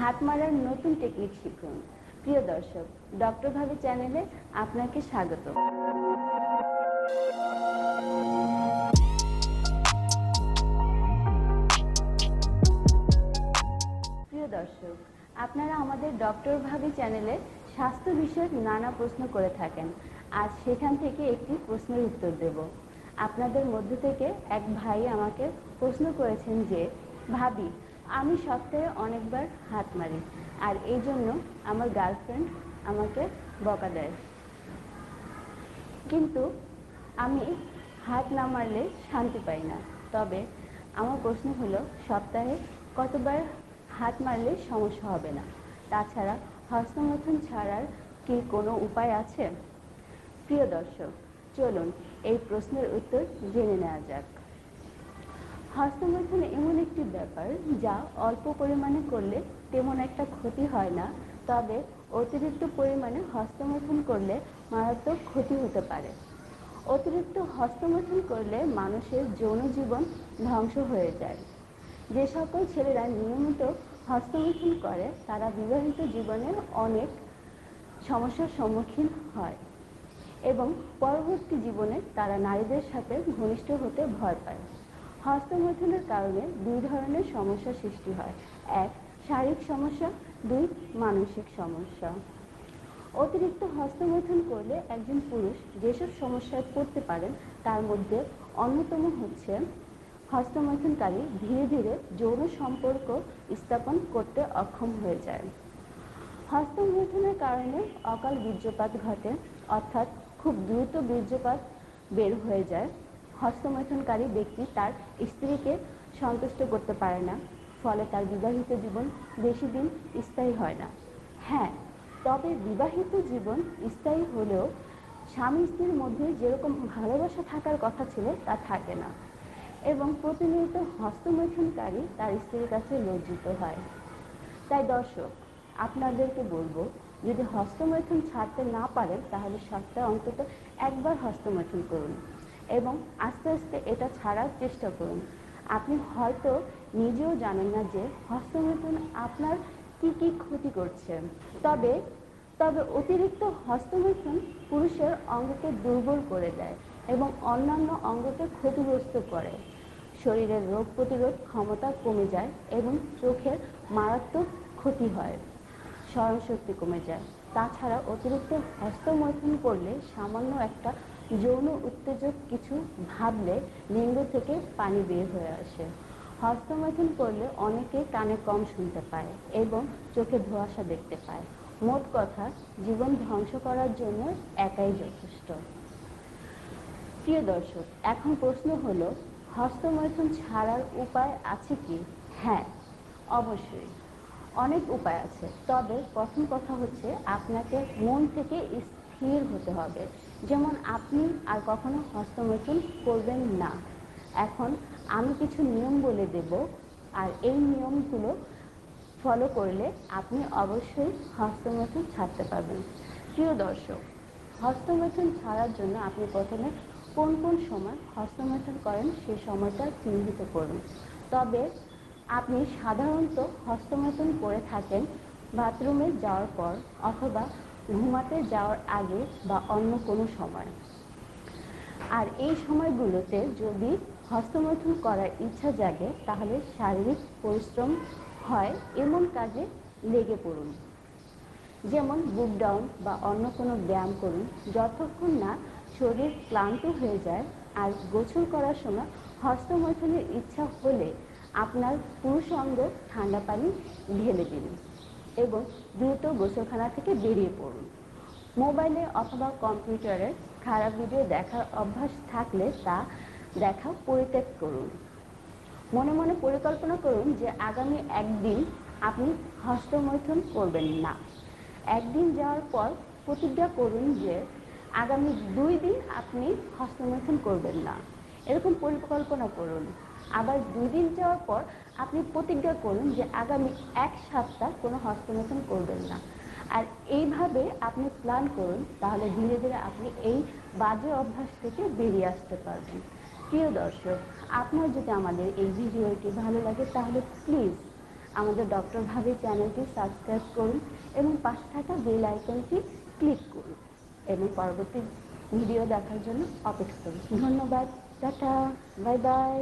হাত মারার নতুন টেকনিক শিখুন। প্রিয় দর্শক ডক্টর ভাবি চ্যানেলে আপনাকে স্বাগত। প্রিয় দর্শক, আপনারা আমাদের ডক্টর ভাবি চ্যানেলে স্বাস্থ্য বিষয়ক নানা প্রশ্ন করে থাকেন। আজ সেখান থেকে একটি প্রশ্নের উত্তর দেব। আপনাদের মধ্য থেকে এক ভাই আমাকে প্রশ্ন করেছেন যে, ভাবি আমি সপ্তাহে অনেকবার হাত মারি। আর এই জন্য আমার গার্লফ্রেন্ড আমাকে বকা দেয়। কিন্তু আমি হাত না মারলে শান্তি পাই না। তবে আমার প্রশ্ন হলো, সপ্তাহে কতবার হাত মারলে সমস্যা হবে না? তাছাড়া হস্তমৈথুন ছাড়ার কি কোনো উপায় আছে? প্রিয় দর্শক, চলুন এই প্রশ্নের উত্তর জেনে নেওয়া যাক। হস্তমৈথুন এমন ব্যাপার যা অল্প পরিমাণে করলে তেমন একটা ক্ষতি হয় না, তবে অতিরিক্ত পরিমাণে হস্তমৈথুন করলে মারাত্মক ক্ষতি হতে পারে। অতিরিক্ত হস্তমৈথুন করলে মানুষের যৌন জীবন ধ্বংস হয়ে যায়। যে সকল ছেলেরা নিয়মিত হস্তমৈথুন করে, তারা বিবাহিত জীবনের অনেক সমস্যার সম্মুখীন হয় এবং পরবর্তী জীবনে তারা নারীদের সাথে ঘনিষ্ঠ হতে ভয় পায়। হস্তমৈথুনের কারণে দুই ধরনের সমস্যা সৃষ্টি হয়। এক, শারীরিক সমস্যা, দুই, মানসিক সমস্যা। অতিরিক্ত হস্তমৈথুন করলে একজন পুরুষ যেসব সমস্যায় পড়তে পারেন, তার মধ্যে অন্যতম হচ্ছে হস্তমৈথুনকারী ধীরে ধীরে যৌন সম্পর্ক স্থাপন করতে অক্ষম হয়ে যায়। হস্তমৈথুনের কারণে অকাল বীর্যপাত ঘটে, অর্থাৎ খুব দ্রুত বীর্যপাত বের হয়ে যায়। হস্তমৈথুনকারী ব্যক্তি তার স্ত্রীকে সন্তুষ্ট করতে পারে না, ফলে তার বিবাহিত জীবন বেশি দিন স্থায়ী হয় না। হ্যাঁ তবে বিবাহিত জীবন স্থায়ী হলেও স্বামী স্ত্রীর মধ্যে যেরকম ভালোবাসা থাকার কথা ছিল, তা থাকে না। এবং প্রতিনিয়ত হস্তমৈথনকারী তার স্ত্রীর কাছে লজ্জিত হয়। তাই দর্শক, আপনাদেরকে বলব, যদি হস্তমৈথুন ছাড়তে না পারেন, তাহলে সপ্তাহে অন্তত একবার হস্তমৈথুন করুন। এবং আস্তে আস্তে এটা ছাড়ার চেষ্টা করুন। আপনি হয়তো নিজেও জানেন না যে হস্তমৈথুন আপনার কি কি ক্ষতি করছে। তবে তবে অতিরিক্ত হস্তমৈথুন পুরুষের অঙ্গকে দুর্বল করে দেয় এবং অন্যান্য অঙ্গকে ক্ষতিগ্রস্ত করে। শরীরের রোগ প্রতিরোধ ক্ষমতা কমে যায় এবং চোখের মারাত্মক ক্ষতি হয়। স্মরণশক্তি কমে যায়। তাছাড়া অতিরিক্ত হস্তমৈথুন করলে সামান্য একটা যৌন উত্তেজক কিছু ভাবলে লিঙ্গ থেকে পানি বের হয়ে আসে। হস্তমৈথুন করলে অনেকে কানে কম শুনতে পায় এবং চোখে ধোঁয়াশা দেখতে পায়। মোট কথা, জীবন ধ্বংস করার জন্য একাই যথেষ্ট। প্রিয় দর্শক, এখন প্রশ্ন হলো, হস্তমৈথুন ছাড়ার উপায় আছে কি? হ্যাঁ অবশ্যই। অনেক উপায় আছে, তবে প্রথম কথা হচ্ছে আপনাকে মন থেকে স্থির হতে হবে। যেমন আপনি আর কখনো হস্তমৈথুন করবেন না। এখন আমি কিছু নিয়ম বলে দেব আর এই নিয়মগুলো ফলো করলে আপনি অবশ্যই হস্তমৈথুন ছাড়তে পারবেন। প্রিয় দর্শক, হস্তমৈথুন ছাড়ার জন্য আপনি প্রথমে কোন কোন সময় হস্তমৈথুন করেন সেই সময়টা চিহ্নিত করুন। তবে আপনি সাধারণত হস্তমৈথুন করে থাকেন বাথরুমে যাওয়ার পর অথবা ঘুমাতে যাওয়ার আগে বা অন্য কোনো সময়। আর এই সময়গুলোতে যদি হস্তমৈথুন করার ইচ্ছা জাগে, তাহলে শারীরিক পরিশ্রম হয় এমন কাজে লেগে পড়ুন। যেমন বুক ডাউন বা অন্য কোনো ব্যায়াম করুন, যতক্ষণ না শরীর ক্লান্ত হয়ে যায় আর গোসল করার সময় হস্তমৈথুনের ইচ্ছা হলে আপনার পুরুষ অঙ্গ ঠান্ডা পানি ঢেলে দিন। এবং দ্রুত গোসলখানা থেকে বেরিয়ে পড়ুন। মোবাইলে অথবা কম্পিউটারে খারাপ ভিডিও দেখার অভ্যাস থাকলে তা দেখা পরিত্যাগ করুন। মনে মনে পরিকল্পনা করুন যে আগামী একদিন আপনি হস্তমৈথুন করবেন না। একদিন যাওয়ার পর প্রতিজ্ঞা করুন যে আগামী দুই দিন আপনি হস্তমৈথুন করবেন না। এরকম পরিকল্পনা করুন। আবার দুই দিন যাওয়ার পর আপনি প্রতিজ্ঞা করুন যে আগামী এক সপ্তাহ কোনো হস্তমৈথুন করবেন না। আর এইভাবে আপনি প্ল্যান করুন, তাহলে ধীরে ধীরে আপনি এই বাজে অভ্যাস থেকে বেরিয়ে আসতে পারবেন। প্রিয় দর্শক, আপনার যদি আমাদের এই ভিডিওটি ভালো লাগে, তাহলে প্লিজ আমাদের ডক্টর ভাবি চ্যানেলটি সাবস্ক্রাইব করুন এবং পাশে থাকা বেল আইকনটি ক্লিক করুন এবং পরবর্তী ভিডিও দেখার জন্য অপেক্ষা করুন। ধন্যবাদ, টাটা বাই বাই